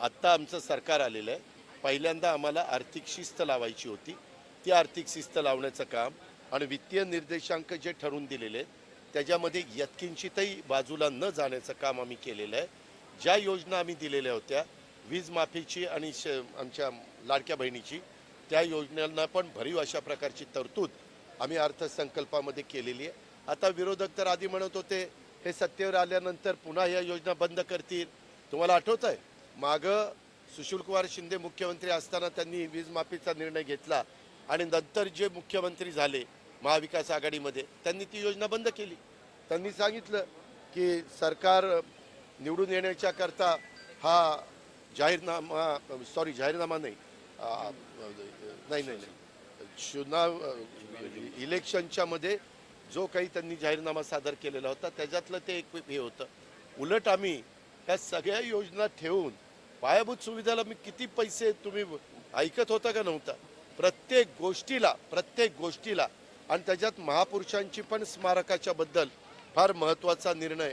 आत्ता आमचं सरकार आलेलं आहे. पहिल्यांदा आम्हाला आर्थिक शिस्त लावायची होती. ती आर्थिक शिस्त लावण्याचं काम आणि वित्तीय निर्देशांक जे ठरवून दिलेले आहेत त्याच्यामध्ये यत्किंचितही बाजूला न जाण्याचं काम आम्ही केलेलं आहे. ज्या योजना आम्ही दिलेल्या होत्या वीज माफीची आणि श आमच्या लाडक्या बहिणीची त्या योजनांना पण भरीव अशा प्रकारची तरतूद आम्ही अर्थसंकल्पामध्ये केलेली आहे. आता विरोधक तर आधी म्हणत होते हे सत्तेवर आल्यानंतर पुन्हा या योजना बंद करतील. तुम्हाला आठवत आहे मागं सुशीलकुमार शिंदे मुख्यमंत्री असताना त्यांनी वीजमाफीचा निर्णय घेतला आणि नंतर जे मुख्यमंत्री झाले महाविकास आघाडीमध्ये त्यांनी ती योजना बंद केली. त्यांनी सांगितलं की सरकार निवडून येण्याच्या करता हा जाहीरनामा सॉरी जाहीरनामा नाही नाही नाही नाही. चुनाव इलेक्शनच्या मध्ये जो काही त्यांनी जाहीरनामा सादर केलेला होता त्याच्यातलं ते एक हे होतं. उलट आम्ही ह्या सगळ्या योजना ठेवून पायाभूत सुविधाला मी किती पैसे तुम्ही ऐकत होता का नव्हता? प्रत्येक गोष्टीला प्रत्येक गोष्टीला आणि त्याच्यात महापुरुषांची पण स्मारकाच्या बद्दल फार महत्त्वाचा निर्णय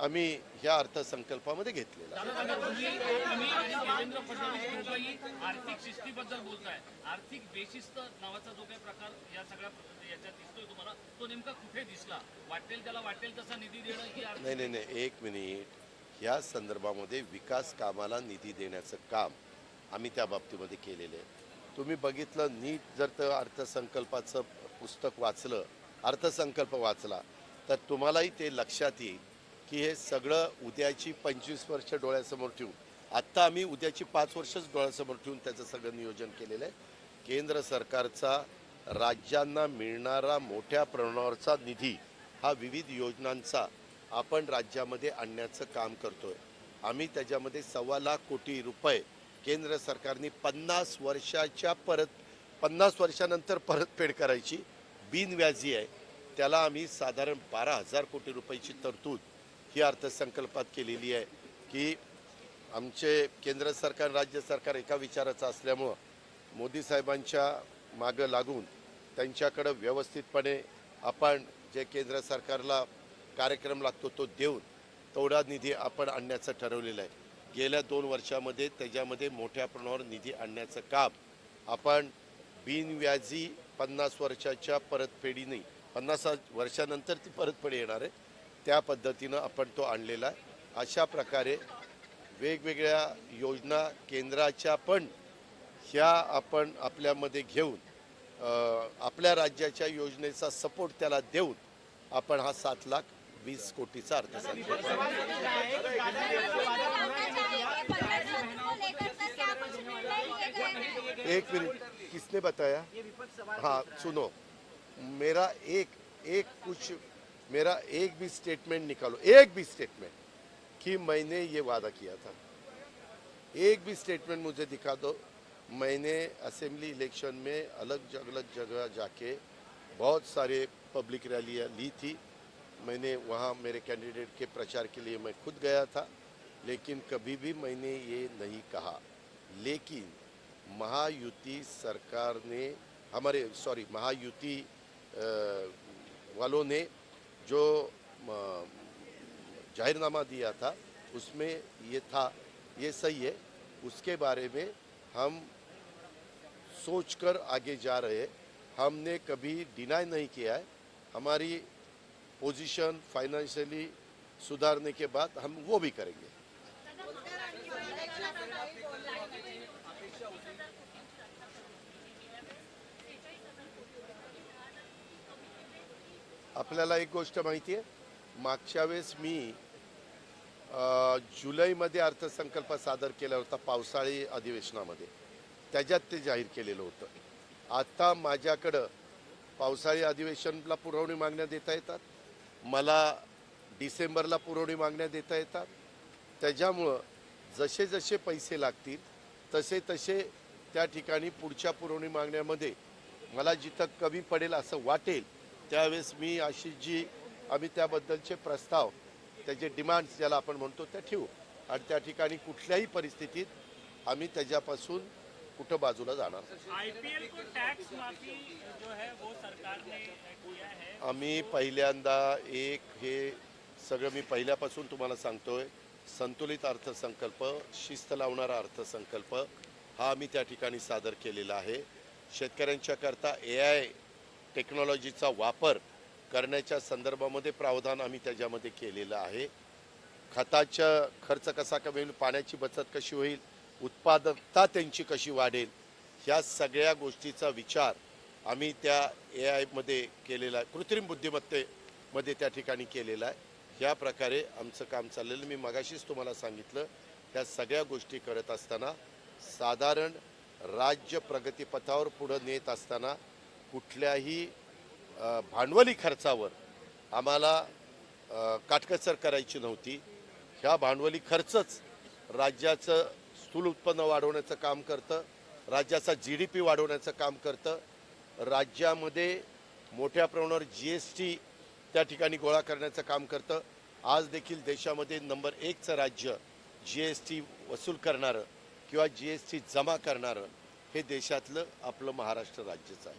आम्ही ह्या अर्थसंकल्पामध्ये घेतलेला नाही नाही नाही एक मिनिट. या संदर्भामध्ये विकास कामाला निधी देण्याचं काम आम्ही त्या बाबतीमध्ये केलेलं आहे. तुम्ही बघितलं नीट जर तर अर्थसंकल्पाचं पुस्तक वाचलं अर्थसंकल्प वाचला तर तुम्हालाही ते लक्षात येईल की हे सगळं उद्याची पंचवीस वर्ष डोळ्यासमोर ठेवून आत्ता आम्ही उद्याची पाच वर्षच डोळ्यासमोर ठेवून त्याचं सगळं नियोजन केलेलं आहे. केंद्र सरकारचा राज्यांना मिळणारा मोठ्या प्रमाणावरचा निधी हा विविध योजनांचा आपण राज्यामध्ये आणण्याचं काम करतोय. आम्ही त्याच्यामध्ये सव्वा लाख कोटी रुपये केंद्र सरकारने पन्नास वर्षाच्या परत पन्नास वर्षानंतर परतफेड करायची बिनव्याजी आहे. त्याला आम्ही साधारण बारा हजार कोटी रुपयाची तरतूद ही अर्थसंकल्पात केलेली आहे की आमचे केंद्र सरकार राज्य सरकार एका विचाराचं असल्यामुळं मोदी साहेबांच्या मागं लागून त्यांच्याकडं व्यवस्थितपणे आपण जे केंद्र सरकारला कार्यक्रम लागतो तो देऊन तेवढा निधी आपण आणण्याचं ठरवलेलं आहे. गेल्या दोन वर्षामध्ये त्याच्यामध्ये मोठ्या प्रमाणावर निधी आणण्याचं काम आपण बिनव्याजी पन्नास वर्षाच्या परतफेडीने पन्नास वर्षानंतर ती परतफेड येणार आहे. त्या पद्धतीनं आपण तो आणलेला आहे. अशा प्रकारे वेगवेगळ्या योजना केंद्राच्या पण ह्या आपण आपल्यामध्ये घेऊन आपल्या राज्याच्या योजनेचा सपोर्ट त्याला देऊन आपण हा सात लाख वीस कोटीचा अर्थसंकल्प एक मिनट किसने बताया? हाँ सुनो मेरा एक एक कुछ मेरा एक भी स्टेटमेंट निकालो। एक भी स्टेटमेंट कि मैंने ये वादा किया था। एक भी स्टेटमेंट मुझे दिखा दो। मैंने असेंबली इलेक्शन में अलग अलग जगह जाके बहुत सारे पब्लिक रैलियाँ ली थी। मैंने वहाँ मेरे कैंडिडेट के प्रचार के लिए मैं खुद गया था, लेकिन कभी भी मैंने ये नहीं कहा। लेकिन महायुति सरकार ने, हमारे सॉरी महायुति वालों ने जो जाहिरनामा दिया था, उसमें ये था, ये सही है। उसके बारे में हम सोचकर आगे जा रहे हमने कभी डिनाई नहीं किया है। हमारी पोजीशन फाइनेंशियली सुधारने के बाद हम वो भी करेंगे। आपल्याला एक गोष्ट माहिती आहे मागच्या वेळेस मी जुलैमध्ये अर्थसंकल्प सादर केला होता पावसाळी अधिवेशनामध्ये. त्याच्यात ते जाहीर केलेलं होतं. आता माझ्याकडं पावसाळी अधिवेशनला पुरवणी मागण्या देता येतात. मला डिसेंबरला पुरवणी मागण्या देता येतात. त्याच्यामुळं जसे जसे पैसे लागतील तसे तसे त्या ठिकाणी पुढच्या पुरवणी मागण्यामध्ये मला जिथं कमी पडेल असं वाटेल त्यावेळेस मी अशी जी आम्ही त्याबद्दलचे प्रस्ताव त्याचे डिमांड्स ज्याला आपण म्हणतो त्या ठेवू. आणि त्या ठिकाणी कुठल्याही परिस्थितीत आम्ही त्याच्यापासून कुठं बाजूला जाणार? आईपीएल को टैक्स माफी जो है वो सरकार ने किया है। आम्ही पहिल्यांदा एक हे सगळं मी पहिल्यापासून तुम्हाला सांगतोय संतुलित अर्थसंकल्प शिस्त लावणारा अर्थसंकल्प हा आम्ही त्या ठिकाणी सादर केलेला आहे. शेतकऱ्यांच्या करता ए आय टेक्नॉलॉजीचा वापर करण्याच्या संदर्भामध्ये प्रावधान आम्ही त्याच्यामध्ये केलेलं आहे. खताचा खर्च कसा कमी होईल पाण्याची बचत कशी होईल उत्पादकता त्यांची कशी वाढेल ह्या सगळ्या गोष्टीचा विचार आम्ही त्या ए आयमध्ये केलेला आहे कृत्रिम बुद्धिमत्तेमध्ये त्या ठिकाणी केलेला आहे. ह्या प्रकारे आमचं काम चाललेलं मी मगाशीच तुम्हाला सांगितलं ह्या सगळ्या गोष्टी करत असताना साधारण राज्य प्रगतीपथावर पुढं नेत असताना कुठल्याही भांडवली खर्चावर आम्हाला काटकसर करायची नव्हती. ह्या भांडवली खर्चच राज्याचं स्थूल उत्पन्न वाढवण्याचं काम करतं राज्याचा जी डी पी वाढवण्याचं काम करतं. राज्यामध्ये मोठ्या प्रमाणावर जी एस टी त्या ठिकाणी गोळा करण्याचं काम करतं. आज देखील देशामध्ये नंबर एकचं राज्य जी एस टी वसूल करणारं किंवा जी एस टी जमा करणारं हे देशातलं आपलं महाराष्ट्र राज्यच आहे.